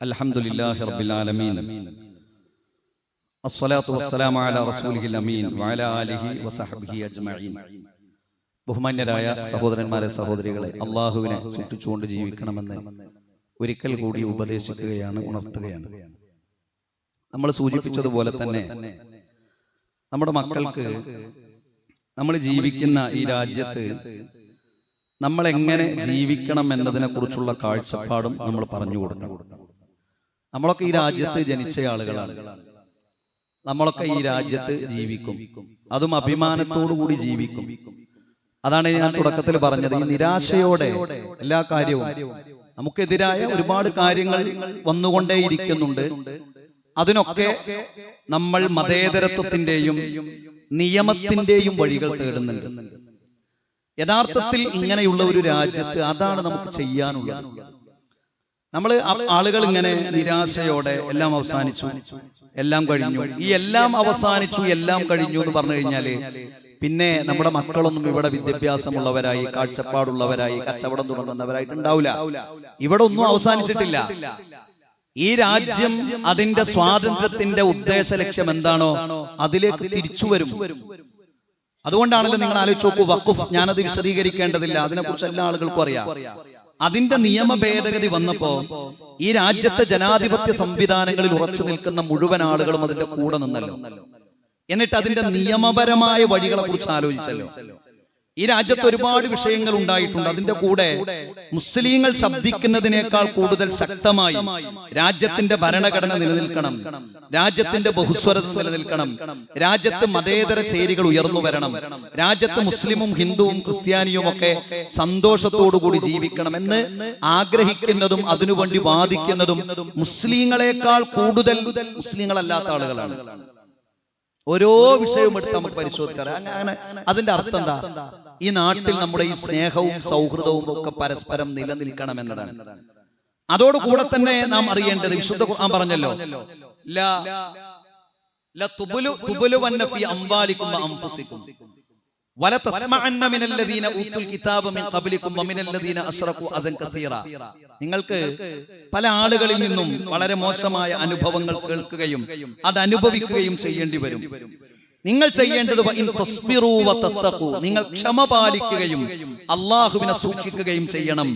الحمد لله رب العالمين الصلاة والسلام على رسوله الأمين وعلى آله وصحبه أجمعين ബഹുമാന്യരായ സഹോദരന്മാരെ സഹോദരികളെ അള്ളാഹുവിനെ സൂക്ഷിച്ചുകൊണ്ട് ജീവിക്കണമെന്ന് ഒരിക്കൽ കൂടി ഉപദേശിക്കുകയാണ് ഉണർത്തുകയാണ് നമ്മൾ സൂചിപ്പിച്ചതുപോലെ തന്നെ നമ്മുടെ മക്കൾക്ക് നമ്മൾ ജീവിക്കുന്ന ഈ രാജ്യത്ത് നമ്മൾ എങ്ങനെ ജീവിക്കണം എന്നതിനെ കുറിച്ചുള്ള കാഴ്ചപ്പാടും നമ്മൾ പറഞ്ഞു കൊടുക്കണം നമ്മളൊക്കെ ഈ രാജ്യത്ത് ജനിച്ച ആളുകളാണ്. നമ്മളൊക്കെ ഈ രാജ്യത്ത് ജീവിക്കും. അതും അഭിമാനത്തോടു കൂടി ജീവിക്കും. അതാണ് ഞാൻ തുടക്കത്തിൽ പറഞ്ഞത്. ഈ നിരാശയോടെ എല്ലാ കാര്യവും നമുക്കെതിരായ ഒരുപാട് കാര്യങ്ങൾ വന്നുകൊണ്ടേയിരിക്കുന്നുണ്ട് അതിനൊക്കെ നമ്മൾ മതേതരത്വത്തിന്റെയും നിയമത്തിന്റെയും വഴികൾ തേടുന്നുണ്ട്. യഥാർത്ഥത്തിൽ ഇങ്ങനെയുള്ള ഒരു രാജ്യത്ത് അതാണ് നമുക്ക് ചെയ്യാനുള്ളത്. നമ്മൾ ആളുകൾ ഇങ്ങനെ നിരാശയോടെ എല്ലാം അവസാനിച്ചു. എല്ലാം കഴിഞ്ഞു. ഈ എല്ലാം അവസാനിച്ചു എല്ലാം കഴിഞ്ഞു എന്ന് പറഞ്ഞു കഴിഞ്ഞാൽ പിന്നെ നമ്മുടെ മക്കളൊന്നും ഇവിടെ വിദ്യാഭ്യാസമുള്ളവരായി കാഴ്ചപ്പാടുള്ളവരായി കച്ചവടം തുടങ്ങുന്നവരായിട്ട് ഉണ്ടാവില്ല. ഇവിടെ ഒന്നും അവസാനിച്ചിട്ടില്ല. ഈ രാജ്യം അതിന്റെ സ്വാതന്ത്ര്യത്തിന്റെ ഉദ്ദേശ ലക്ഷ്യം എന്താണോ അതിലേക്ക് തിരിച്ചു വരും അതുകൊണ്ടാണല്ലോ നിങ്ങൾ ആലോചിച്ച് നോക്കൂ വഖുഫ് ഞാനത് വിശദീകരിക്കേണ്ടതില്ല. അതിനെക്കുറിച്ച് എല്ലാ ആളുകൾക്കും അറിയാം. അതിന്റെ നിയമ ഭേദഗതി വന്നപ്പോ ഈ രാജ്യത്തെ ജനാധിപത്യ സംവിധാനങ്ങളിൽ ഉറച്ചു നിൽക്കുന്ന മുഴുവൻ ആളുകളും അതിന്റെ കൂടെ നിന്നല്ലോ. എന്നിട്ട് അതിന്റെ നിയമപരമായ വഴികളെ കുറിച്ച് ആലോചിച്ചല്ലോ. ഈ രാജ്യത്ത് ഒരുപാട് വിഷയങ്ങൾ ഉണ്ടായിട്ടുണ്ട്. അതിന്റെ കൂടെ മുസ്ലിങ്ങൾ ശബ്ദിക്കുന്നതിനേക്കാൾ കൂടുതൽ ശക്തമായി രാജ്യത്തിന്റെ ഭരണഘടന നിലനിൽക്കണം. രാജ്യത്തിന്റെ ബഹുസ്വരത നിലനിൽക്കണം. രാജ്യത്ത് മതേതര ചേരികൾ ഉയർന്നു വരണം. രാജ്യത്ത് മുസ്ലിമും ഹിന്ദുവും ക്രിസ്ത്യാനിയും ഒക്കെ സന്തോഷത്തോടുകൂടി ജീവിക്കണം എന്ന് ആഗ്രഹിക്കുന്നതും അതിനുവേണ്ടി വാദിക്കുന്നതും മുസ്ലിങ്ങളെക്കാൾ കൂടുതൽ മുസ്ലിങ്ങളല്ലാത്ത ആളുകളാണ്. ഓരോ വിഷയവും എടുത്ത് നമുക്ക് പരിശോധിച്ചാൽ അങ്ങനെ അതിന്റെ അർത്ഥം എന്താ? ഈ നാട്ടിൽ നമ്മുടെ ഈ സ്നേഹവും സൗഹൃദവും ഒക്കെ പരസ്പരം നിലനിൽക്കണം എന്നതാണ് അതോടുകൂടെ തന്നെ നാം അറിയേണ്ടത് വിശുദ്ധ ഖുർആൻ പറഞ്ഞല്ലോ. ലാ ല തുബുലു തുബുലുവന്ന ഫീ അംവാലിക്കും നിങ്ങൾക്ക് പല ആളുകളിൽ നിന്നും വളരെ മോശമായ അനുഭവങ്ങൾ കേൾക്കുകയും അത് അനുഭവിക്കുകയും ചെയ്യേണ്ടി വരും. നിങ്ങൾ ചെയ്യേണ്ടത് നിങ്ങൾ ക്ഷമ പാലിക്കുകയും അള്ളാഹുവിനെ സൂക്ഷിക്കുകയും ചെയ്യണം.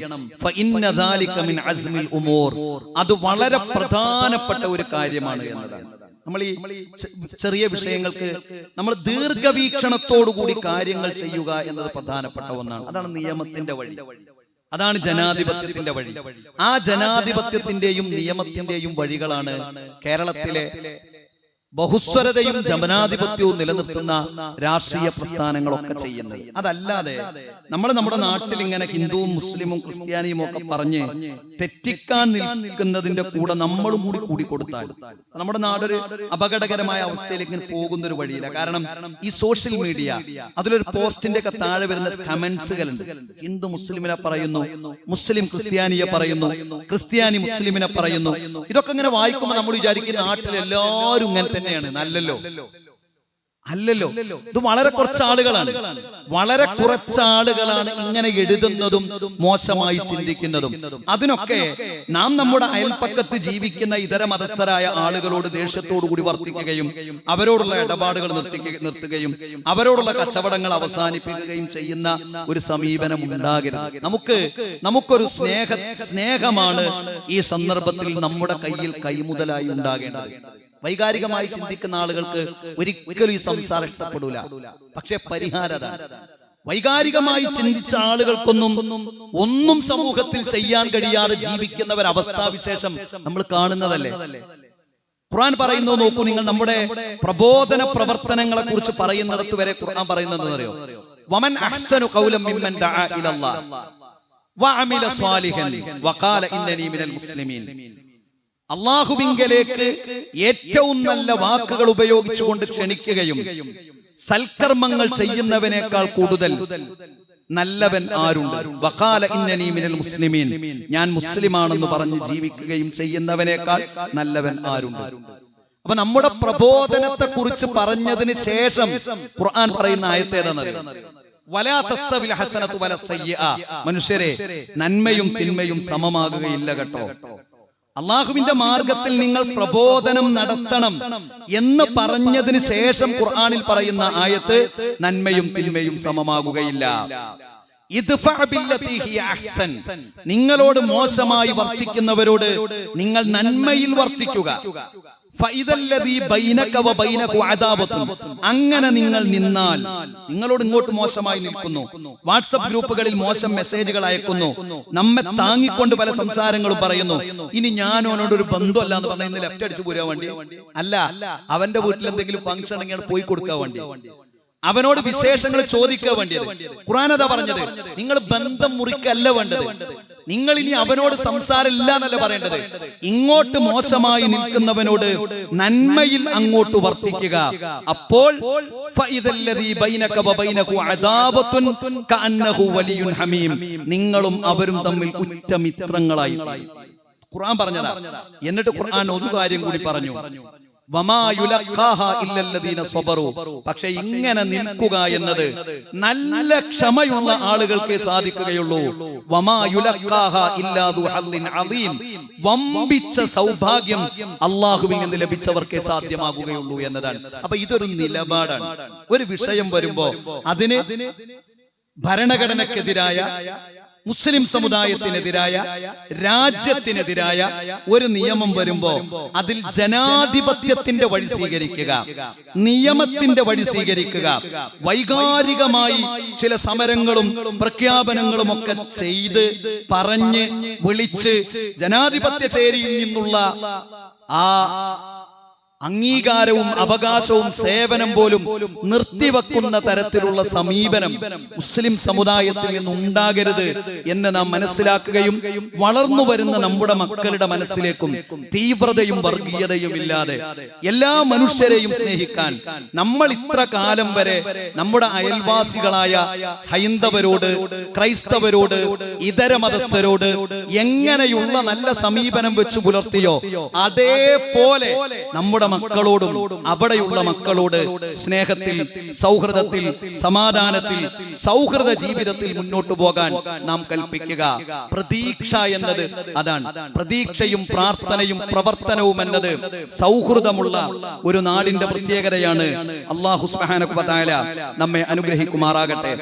അത് വളരെ പ്രധാനപ്പെട്ട ഒരു കാര്യമാണ് എന്നതാണ്. നമ്മൾ ഈ ചെറിയ വിഷയങ്ങൾക്ക് നമ്മൾ ദീർഘവീക്ഷണത്തോടുകൂടി കാര്യങ്ങൾ ചെയ്യുക എന്നത് പ്രധാനപ്പെട്ട ഒന്നാണ്. അതാണ് നിയമത്തിന്റെ വഴി. അതാണ് ജനാധിപത്യത്തിന്റെ വഴി. ആ ജനാധിപത്യത്തിന്റെയും നിയമത്തിന്റെയും വഴികളാണ് കേരളത്തിലെ ബഹുസ്വരതയും ജമനാധിപത്യവും നിലനിർത്തുന്ന രാഷ്ട്രീയ പ്രസ്ഥാനങ്ങളൊക്കെ ചെയ്യുന്നത്. അതല്ലാതെ നമ്മൾ നമ്മുടെ നാട്ടിൽ ഇങ്ങനെ ഹിന്ദുവും മുസ്ലിമും ക്രിസ്ത്യാനിയും ഒക്കെ പറഞ്ഞ് തെറ്റിക്കാൻ നിൽക്കുന്നതിന്റെ കൂടെ നമ്മളും കൂടി കൂടി കൊടുത്താൽ നമ്മുടെ നാടൊരു അപകടകരമായ അവസ്ഥയിലേക്ക് പോകുന്ന ഒരു വഴിയില്ല. കാരണം ഈ സോഷ്യൽ മീഡിയ അതിലൊരു പോസ്റ്റിന്റെ ഒക്കെ താഴെ വരുന്ന കമന്റ്സുകളുണ്ട് ഹിന്ദു മുസ്ലിമിനെ പറയുന്നു മുസ്ലിം ക്രിസ്ത്യാനിയെ പറയുന്നു ക്രിസ്ത്യാനി മുസ്ലിമിനെ പറയുന്നു. ഇതൊക്കെ ഇങ്ങനെ വായിക്കുമ്പോൾ നമ്മൾ വിചാരിക്കും നാട്ടിൽ എല്ലാവരും ഇങ്ങനെ തന്നെയാണ്. നല്ലല്ലോ. അല്ലല്ലോ. ഇത് വളരെ കുറച്ച് ആളുകളാണ് വളരെ കുറച്ച് ആളുകളാണ് ഇങ്ങനെ എഴുതുന്നതും മോശമായി ചിന്തിക്കുന്നതും. അതിനൊക്കെ നാം നമ്മുടെ അയൽപ്പക്കത്ത് ജീവിക്കുന്ന ഇതര മതസ്ഥരായ ആളുകളോട് ദേഷ്യത്തോടു കൂടി വർത്തിക്കുകയും അവരോടുള്ള ഇടപാടുകൾ നിർത്തുകയും അവരോടുള്ള കച്ചവടങ്ങൾ അവസാനിപ്പിക്കുകയും ചെയ്യുന്ന ഒരു സമീപനം ഉണ്ടാകരുത്. നമുക്ക് നമുക്കൊരു സ്നേഹ സ്നേഹമാണ് ഈ സന്ദർഭത്തിൽ നമ്മുടെ കയ്യിൽ കൈമുതലായി ഉണ്ടാകേണ്ടത്. വൈകാരികമായി ചിന്തിക്കുന്ന ആളുകൾക്ക് ഒരിക്കലും ഈ സംസാരം ഇഷ്ടപ്പെടൂല. പക്ഷെ പരിഹാരത വൈകാരികമായി ചിന്തിച്ച ആളുകൾക്കൊന്നും ഒന്നും സമൂഹത്തിൽ ചെയ്യാൻ കഴിയാതെ ജീവിക്കുന്ന ഒരു അവസ്ഥാവിശേഷം നമ്മൾ കാണുന്നതല്ലേ? ഖുർആൻ പറയുന്നു നോക്കൂ നിങ്ങൾ നമ്മുടെ പ്രബോധന പ്രവർത്തനങ്ങളെ കുറിച്ച് പറയുന്നിടത്ത് വരെ ഖുർആൻ പറയുന്നത് അറിയോ? വമൻ അഹ്സനു കൗലം മിമ്മൻ ദഅ ഇലല്ലാഹ് വഅമില സ്വാലിഹൻ വഖാല ഇന്നനി മിനൽ മുസ്ലിമീൻ. അള്ളാഹുവിങ്കലേക്ക് ഏറ്റവും നല്ല വാക്കുകൾ ഉപയോഗിച്ചുകൊണ്ട് ക്ഷണിക്കുകയും സൽക്കർമ്മങ്ങൾ ചെയ്യുന്നവനേക്കാൾ കൂടുതൽ നല്ലവൻ ആരുണ്ട്? വക്കാല ഇന്നനീ മിനൽ മുസ്ലിമീൻ. ഞാൻ മുസ്ലിമാണെന്ന് പറഞ്ഞ് ജീവിക്കുകയും ചെയ്യുന്നവനേക്കാൾ നല്ലവൻ ആരുണ്ട്? അപ്പൊ നമ്മുടെ പ്രബോധനത്തെ കുറിച്ച് പറഞ്ഞതിന് ശേഷം ഖുർആൻ പറയുന്ന ആയത്ത് ഏതാണെന്നറിയോ വലാ തസ്തവിൽ ഹസനത്തു വല സയ്യിഅ. മനുഷ്യരെ നന്മയും തിന്മയും സമമാകുകയില്ല കേട്ടോ. അള്ളാഹുവിന്റെ മാർഗത്തിൽ നിങ്ങൾ പ്രബോധനം നടത്തണം എന്ന് പറഞ്ഞതിന് ശേഷം ഖുർആാനിൽ പറയുന്ന ആയത്ത് നന്മയും തിന്മയും സമമാകുകയില്ല. നിങ്ങളോട് മോശമായി വർത്തിക്കുന്നവരോട് നിങ്ങൾ നന്മയിൽ വർത്തിക്കുക അങ്ങനെ നിങ്ങൾ നിന്നാൽ നിങ്ങളോട് ഇങ്ങോട്ട് മോശമായി നിൽക്കുന്നു. വാട്സപ്പ് ഗ്രൂപ്പുകളിൽ മോശം മെസ്സേജുകൾ അയക്കുന്നു. നമ്മെ താങ്ങിക്കൊണ്ട് പല സംസാരങ്ങളും പറയുന്നു. ഇനി ഞാൻ അവനോട് ഒരു ബന്ധമല്ല എന്ന് പറഞ്ഞ ലെഫ്റ്റ് അടിച്ചു പോരാ വേണ്ടി? അല്ല അവന്റെ വീട്ടിൽ എന്തെങ്കിലും ഫംഗ്ഷൻ ഉണ്ടെങ്കിൽ പോയി കൊടുക്കാൻ വേണ്ടി. അവനോട് വിശേഷങ്ങൾ ചോദിക്കുക വേണ്ടിയത് അതാ പറഞ്ഞത്. നിങ്ങൾ ബന്ധം മുറിക്കല്ല വേണ്ടത്. നിങ്ങൾ ഇനി അവനോട് സംസാരമില്ല എന്നല്ല പറയേണ്ടത്. ഇങ്ങോട്ട് മോശമായി നിൽക്കുന്നവനോട് നന്മയിൽ അങ്ങോട്ട് വർത്തിക്കുക. അപ്പോൾ നിങ്ങളും അവരും തമ്മിൽ ഉറ്റമിത്രങ്ങളായി ഖുറാൻ ഖുർആൻ പറഞ്ഞതാ. എന്നിട്ട് ഖുർആൻ ഒരു കാര്യം കൂടി പറഞ്ഞു. പക്ഷെ ഇങ്ങനെ നിൽക്കുക എന്നത് നല്ല ക്ഷമയുള്ള ആളുകൾക്കേ സാധിക്കുകയുള്ളൂ. വമ്പിച്ച സൗഭാഗ്യം അള്ളാഹുവിൽ നിന്ന് ലഭിച്ചവർക്കേ സാധ്യമാകുകയുള്ളൂ എന്നതാണ്. അപ്പൊ ഇതൊരു നിലപാടാണ്. ഒരു വിഷയം വരുമ്പോ അതിന് ഭരണഘടനക്കെതിരായ മുസ്ലിം സമുദായത്തിനെതിരായ രാജ്യത്തിനെതിരായ ഒരു നിയമം വരുമ്പോ അതിൽ ജനാധിപത്യത്തിന്റെ വഴി സ്വീകരിക്കുക. നിയമത്തിന്റെ വഴി സ്വീകരിക്കുക. വൈകാരികമായി ചില സമരങ്ങളും പ്രഖ്യാപനങ്ങളും ഒക്കെ ചെയ്ത് പറഞ്ഞ് വിളിച്ച് ജനാധിപത്യ ചേരിയിൽ നിന്നുള്ള ആ അംഗീകാരവും അവകാശവും സേവനം പോലും നിർത്തിവെക്കുന്ന തരത്തിലുള്ള സമീപനം മുസ്ലിം സമുദായത്തിൽ നിന്ന് ഉണ്ടാകരുത് എന്ന് നാം മനസ്സിലാക്കുകയും വളർന്നു വരുന്ന നമ്മുടെ മക്കളുടെ മനസ്സിലേക്കും തീവ്രതയും വർഗീയതയും ഇല്ലാതെ എല്ലാ മനുഷ്യരെയും സ്നേഹിക്കാൻ നമ്മൾ ഇത്ര കാലം വരെ നമ്മുടെ അയൽവാസികളായ ഹൈന്ദവരോട് ക്രൈസ്തവരോട് ഇതര മതസ്ഥരോട് എങ്ങനെയുള്ള നല്ല സമീപനം വെച്ച് പുലർത്തിയോ അതേപോലെ നമ്മുടെ മക്കളോടും അവിടെയുള്ള മക്കളോട് സ്നേഹത്തിൽ സൗഹൃദത്തിൽ സമാധാനത്തിൽ സൗഹൃദ ജീവിതത്തിൽ മുന്നോട്ടു പോകാൻ നാം കൽപ്പിക്കുക. പ്രതീക്ഷ എന്നത് അതാണ്. പ്രതീക്ഷയും പ്രാർത്ഥനയും പ്രവർത്തനവും എന്നത് സൗഹൃദമുള്ള ഒരു നാടിന്റെ പ്രത്യേകതയാണ്. അള്ളാഹു വ നമ്മെ അനുഗ്രഹിക്കുമാറാകട്ടെ.